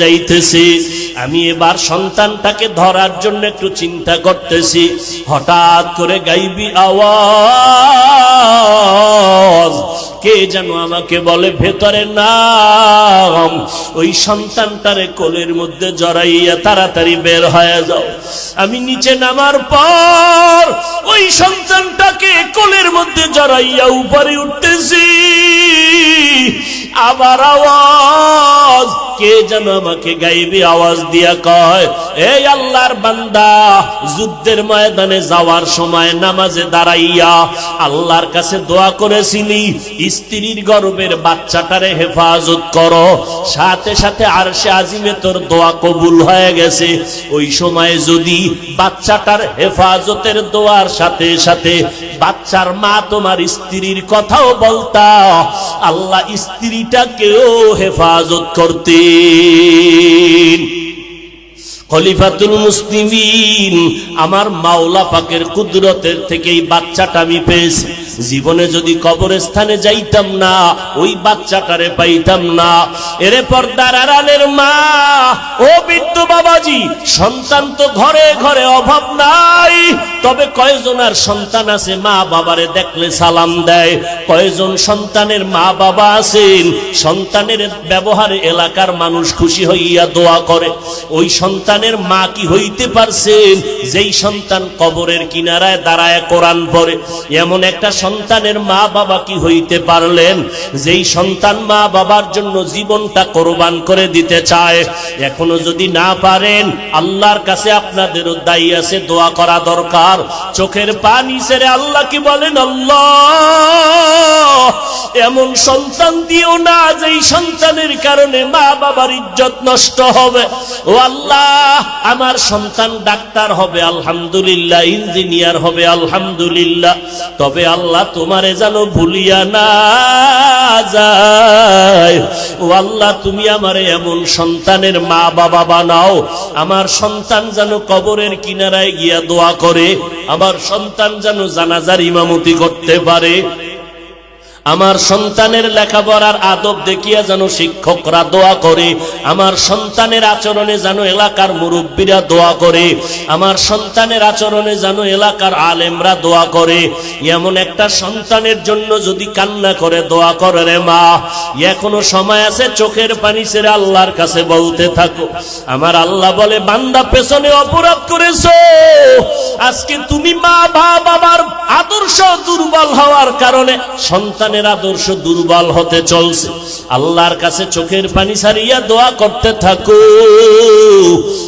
যাইতেছে। আমি এবার সন্তানটাকে ধরার জন্য একটু চিন্তা করতেছি। হঠাৎ করে গাইবি আওয়াজ। কে যেন আমাকে বলে, ভেতরে নাম। ওই কোলের মধ্যে জড়াইয়া তাড়াতাড়ি বের হয়ে যাও। আমি নিচে নামার পর ওই সন্তানটাকে কোলের মধ্যে জড়াইয়া উপরে উঠতেছি। আবার আওয়াজ, কে যেন আমাকে গাইবে আওয়াজ দিয়া কয়, এই আল্লাহর বান্দা, যুদ্ধের ময়দানে যাওয়ার সময় নামাজে দাঁড়াইয়া আল্লাহর কাছে দোয়া করেছিলি স্ত্রীর গর্বের বাচ্চাটারে হেফাজত করো। সাথে সাথে আর সে আজিমে তোর দোয়া কবুল হয়ে গেছে। ওই সময় যদি বাচ্চাটার হেফাজতের দোয়ার সাথে সাথে বাচ্চার মা তোমার স্ত্রীর কথাও বলতা, আল্লাহ স্ত্রীটাকেও হেফাজত করতেন। খলিফাতুল মুসলিমিন, আমার মাওলা পাকের কুদরতের থেকেই বাচ্চাটা আমি পেয়েছি। জীবনে যদি কবরস্থানে যাইতাম না, ওই বাচ্চাটারে পাইতাম না। এরে পর্দার আড়ালের মা, ও বিদ্যু বাবাজি, সন্তান তো ঘরে ঘরে অভাব নাই। তবে কয়জনার সন্তান আছে, মা বাবারে দেখলে সালাম দেয়। কয়জন সন্তানের মা বাবা আছেন, সন্তানের ব্যবহারে এলাকার মানুষ খুশি হইয়া দোয়া করে। ওই সন্তানের মা কি হইতে পারছেন? যেই সন্তান কবরের কিনারায় দাঁড়ায় কোরআন পড়ে। এমন একটা সন্তানের মা বাবা কি হইতে পারলেন? যেই সন্তান মা বাবার জন্য জীবনটা কোরবান করে দিতে চায়, এখনও যদি না পারেন, আল্লাহর কাছে আপনাদেরও দায়ী আছে, দোয়া করা দরকার। চোখের পানি ছেড়ে আল্লাহ কি বলেন? আল্লাহ! এমন সন্তান দিও না যেই সন্তানের কারণে মা বাবার ইজ্জত নষ্ট হবে। ও আল্লাহ, আমার সন্তান ডাক্তার হবে, আলহামদুলিল্লাহ, ইঞ্জিনিয়ার হবে, আলহামদুলিল্লাহ। তবে আল্লাহ তোমারে যেন ভুলিয়া না যায়। ও আল্লাহ, তুমি আমারে এমন সন্তানের মা বাবা বানাও। আমার সন্তান যেন কবরের কিনারায় গিয়া দোয়া করে। আমার সন্তান যেন জানাজার ইমামতি করতে পারে। আমার সন্তানের লেখাপড়ার আদব দেখিয়া যেন শিক্ষকরা দোয়া করে, আমার সন্তানের আচরণে যেন এলাকার মুরব্বীরা দোয়া করে, আমার সন্তানের আচরণে যেন এলাকার আলেমরা দোয়া করে। এমন একটা সন্তানের জন্য যদি কান্না করে, দোয়া করে রে মা। এখনও সময় আছে, চোখের পানি ছেড়ে আল্লাহর কাছে বলতে থাকো। আমার আল্লাহ বলে, বান্দা পেছনে অপরাধ করেছ? আজকে তুমি মা ভা বাবার আদর্শ দুর্বল হওয়ার কারণে সন্তানের আদর্শ দুর্বল হতে চলছে। আল্লাহর কাছে চোখের পানি সারিয়া দোয়া করতে থাকো।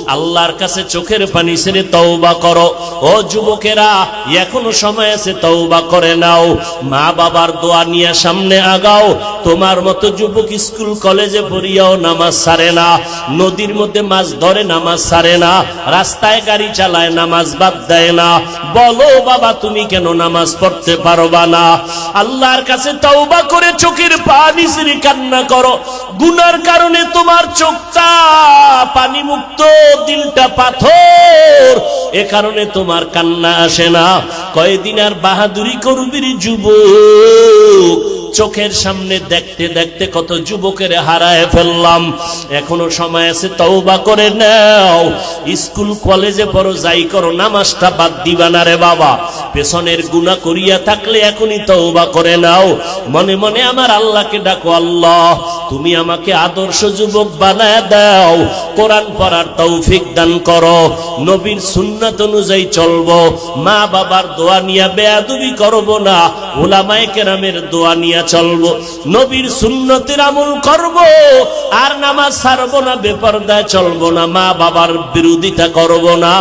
আল্লাহর কাছে চোখের পানি ছেড়ে তওবা করো। ও যুবকেরা, এখনও সময় আছে, তওবা করে নাও। মা, বাবার দোয়া নিয়ে সামনে আগাও। তোমার মতো যুবক স্কুল, কলেজে পড়িয়াও নামাজ সারে না। নদীর মধ্যে মাছ ধরে নামাজ সারে না। রাস্তায় গাড়ি চালায়, নামাজ বাদ দেয় না। বলো বাবা, তুমি কেন নামাজ পড়তে পারবা না? আল্লাহর কাছে তওবা করে চোখের পানি সিরি কান্না করো। গুনার কারণে তোমার চোখটা পানি মুক্ত দিলটা পাথর। এ কারণে তোমার কান্না আসে না। কয়দিন আর বাহাদুরি করবির যুবক? চোখের সামনে দেখতে দেখতে কত যুবকের হারায় ফেললাম। এখনও সময় আছে, তওবা করে নাও। স্কুল, কলেজে পড়ো, যাই করো, নামাজটা বাদ দিবা না রে বাবা। পেছনের গুণা করিয়া থাকলে এখনই তওবা করে নাও। মনে মনে আমার আল্লাহকে ডাকো, আল্লাহ, তুমি আমাকে আদর্শ যুবক বানায় দাও। কোরআন পড়ার তৌফিক দান করো। নবীর সুন্নাত অনুযায়ী চলবো। মা বাবার দোয়া নিয়া বেয়াদুবি করব না। ওলামায়ে কেরামের দোয়া নিয়া চলবো। নবীর সুন্নতের আমল করব। আর নামাজ ছাড়বো না, বেপরদায় চলবো না, মা বাবার বিরোধিতা করব না,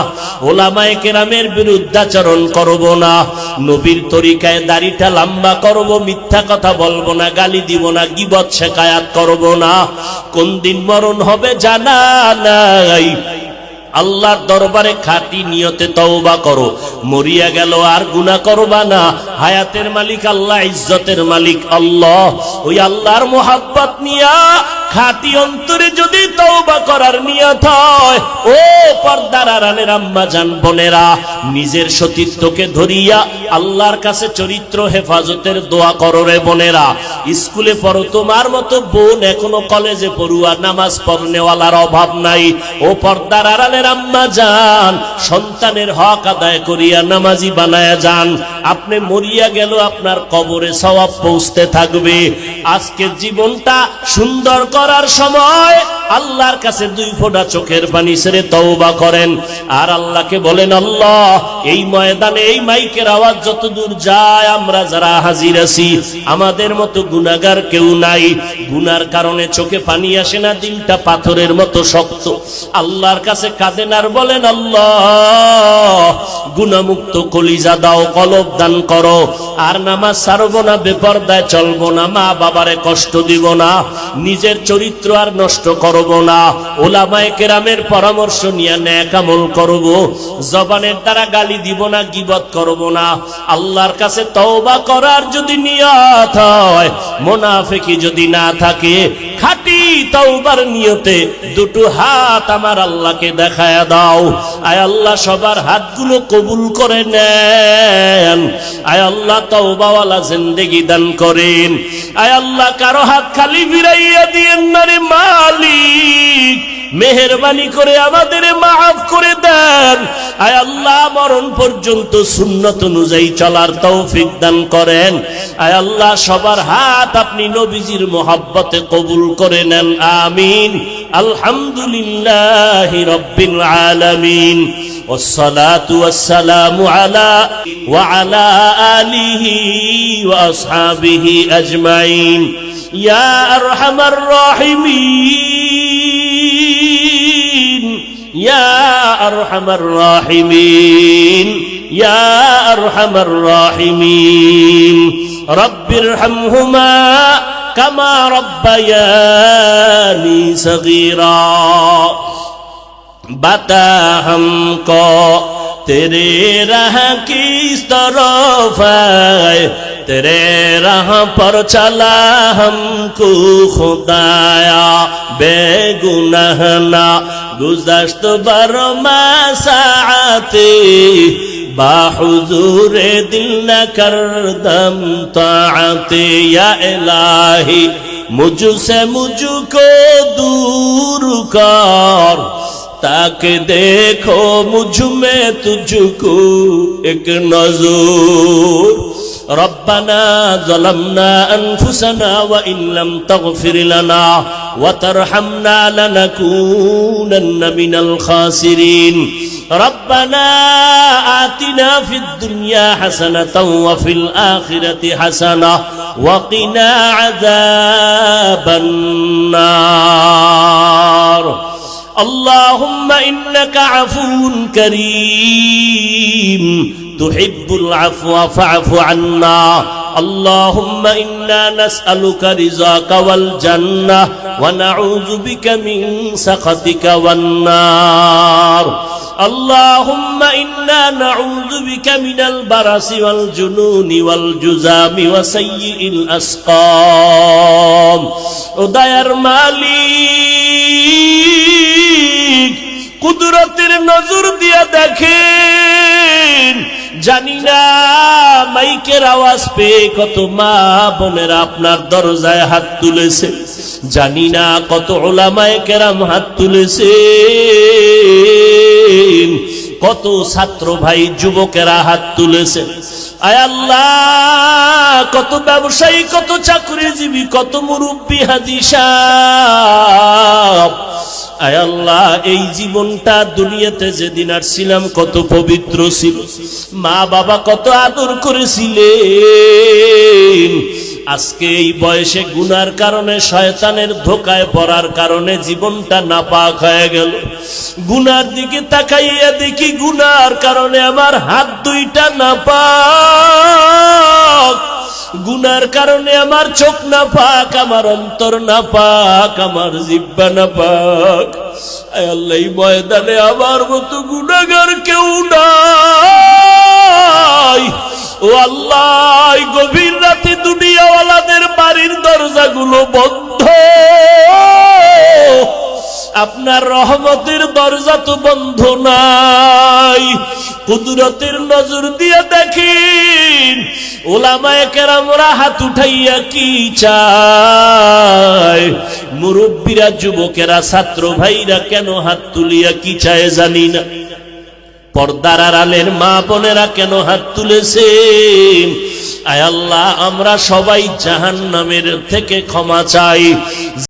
ওলামায়ে কেরামের বিরুদ্ধাচরণ করব না, নবীর তরিকায় দাড়িটা লম্বা করব, মিথ্যা কথা বলব না, গালি দিব না, গিবত শেখায়াত করব না। কোন দিন মরণ হবে জানা নাই। আল্লাহর দরবারে খাটি নিয়তে তওবা করো। মরিয়া গেল, আর গুনাহ করবা না। হায়াতের মালিক আল্লাহ, ইজ্জতের মালিক আল্লাহ। ওই আল্লাহর মোহাব্বত নিয়া খাটি অন্তরে যদি তওবা করার নিয়ত হয়, ও পর্দার আড়ালের আম্মা জান বোনেরা, নিজের সতীত্বকে ধরিয়া আল্লাহর কাছে চরিত্র হেফাজতের দোয়া করো রে বোনেরা। স্কুলে পড়ো, তোমার মতো বোন এখনও কলেজে পড়ুয়া, নামাজ পড়নেওয়ালার অভাব নাই। ও পর্দার আড়ালের আম্মা যান, সন্তানের হক আদায় করিয়া নামাজি বানায়া যান। আপনি মরিয়া গেল আপনার কবরে সওয়াব পৌঁছতে থাকবে। আজকে জীবনটা সুন্দর করার সময় আল্লাহর কাছে দুই ফোঁটা চোখের পানি ছেড়ে তওবা করেন। আর আল্লাহকে বলেন, আল্লাহ, এই ময়দানে এই মাইকের আওয়াজ যত দূর যায়, আমরা যারা হাজির আছি, আমাদের মতো গুনাগার কেউ নাই। গুনার কারণে চোখে পানি আসে না, দিলটা পাথরের মতো শক্ত। আল্লাহর কাছে কাঁদেন আর বলেন, আল্লাহ গুণামুক্ত কলিজা দাও, কলব দান করো। আর নামাজ ছাড়বো না, বেপরদায় চলবো না, মা বাবারে কষ্ট দিব না। নিজের চরিত্র আর নষ্ট করব না। ওলামায় কেরামের পরামর্শ নিয়ে ন্যাক আমল করব। জবানের দ্বারা গালি দিব না, গিবত করব না। আল্লাহর কাছে তওবা করার যদি নিয়ত হয়, মোনাফেকি যদি না থাকে খাটি তাওবার নিয়তে দুটো হাত আমার আল্লাহকে দেখায় দাও। আয় আল্লাহ, সবার হাতগুলো কবুল করে নেন। আয় আল্লাহ, তাওবাওয়ালা জিন্দেগি দান করেন। আয় আল্লাহ, কারও হাত খালি ফিরাইয়া দিয়েন না রে মালিক। মেহরবানি করে আমাদের মাফ করে দেন আয় আল্লাহ মরণ পর্যন্ত সুন্নত অনুযায়ী চলার তৌফিক দান করেন আয় আল্লাহ সবার হাত আপনি নবীজির মোহাব্বতে কবুল করে নেন আমিন আলহামদুলিল্লাহ রব্বিল আলামিন والصلاة والسلام على وعلى آله وأصحابه أجمعين يا أرحم الراحمين أرحم الراحمين يا أرحم الراحمين. رب ارحمهما كما ربياني صغيرا. بتا ہم کو تیرے رہ کی طرف ہے तेरे राह पर चला हमको खुदाया बेगुनाह ना गुजश्त बर साते बाहुजूर दिल न कर दम ताते या इलाही मुझसे मुझको दूर कर ताकि देखो मुझ में तुझको एक नजूर ربنا ظلمنا أنفسنا وإن لم تغفر لنا وترحمنا لنكونن من الخاسرين. ربنا آتنا في الدنيا حسنة وفي الآخرة حسنة وقنا عذاب النار. اللهم إنك عفو كريم. تحب العفو فاعف عنا اللهم إنا نسألك رزاك والجنة ونعوذ بك من سخطك والنار اللهم إنا نعوذ بك من البرس والجنون والجزام وسيء الأسقام ودير মালিক কুদরতের নজর দিয়া দেখেন জানি না, মাইকের আওয়াজ পেয়ে কত মা বোনেরা আপনার দরজায় হাত তুলেছে। জানি না কত ওলামায় কেরাম হাত তুলেছে। কত ছাত্র ভাই, যুবকেরা হাত তুলেছে। আয় আল্লাহ, কত ব্যবসায়ী, কত চাকরিজীবী, কত মুরব্বী আয় আল্লাহ, এই জীবনটা দুনিয়াতে যেদিন আসছিলাম, কত পবিত্র ছিল। মা বাবা কত আদর করেছিলেন। আজকে এই বয়সে গুনার কারণে, শয়তানের ধোকায় পড়ার কারণে জীবনটা নাপাক হয়ে গেল। গুনার দিকে তাকাইয়া দেখি গুনার কারণে আমার হাত দুইটা নাপাক। গুনার কারণে আমার চোখ না পাক আমার অন্তর না পাক আমার জিব্বা না পাক আল্লাহ ময়দানে আমার মতো গুনাগার কেউ নাই। ও আল্লাহ গভীর রাতে দুনিয়াওয়ালাদের বাড়ির দরজাগুলো বন্ধ। আপনার রহমতের দরজা তো বন্ধ নাই। কুদরতের নজর দিয়ে দেখেন ওলামায় কেরামরা হাত উঠাইয়া কি চায়? মুরব্বীরা, যুবকেরা, ছাত্র ভাইরা কেন হাত তুলিয়া কি চায় জানি না। পর্দার আড়ালের মা বোনেরা কেন হাত তুলেছে আয় আল্লাহ, আমরা সবাই জাহান নামের থেকে ক্ষমা চাই।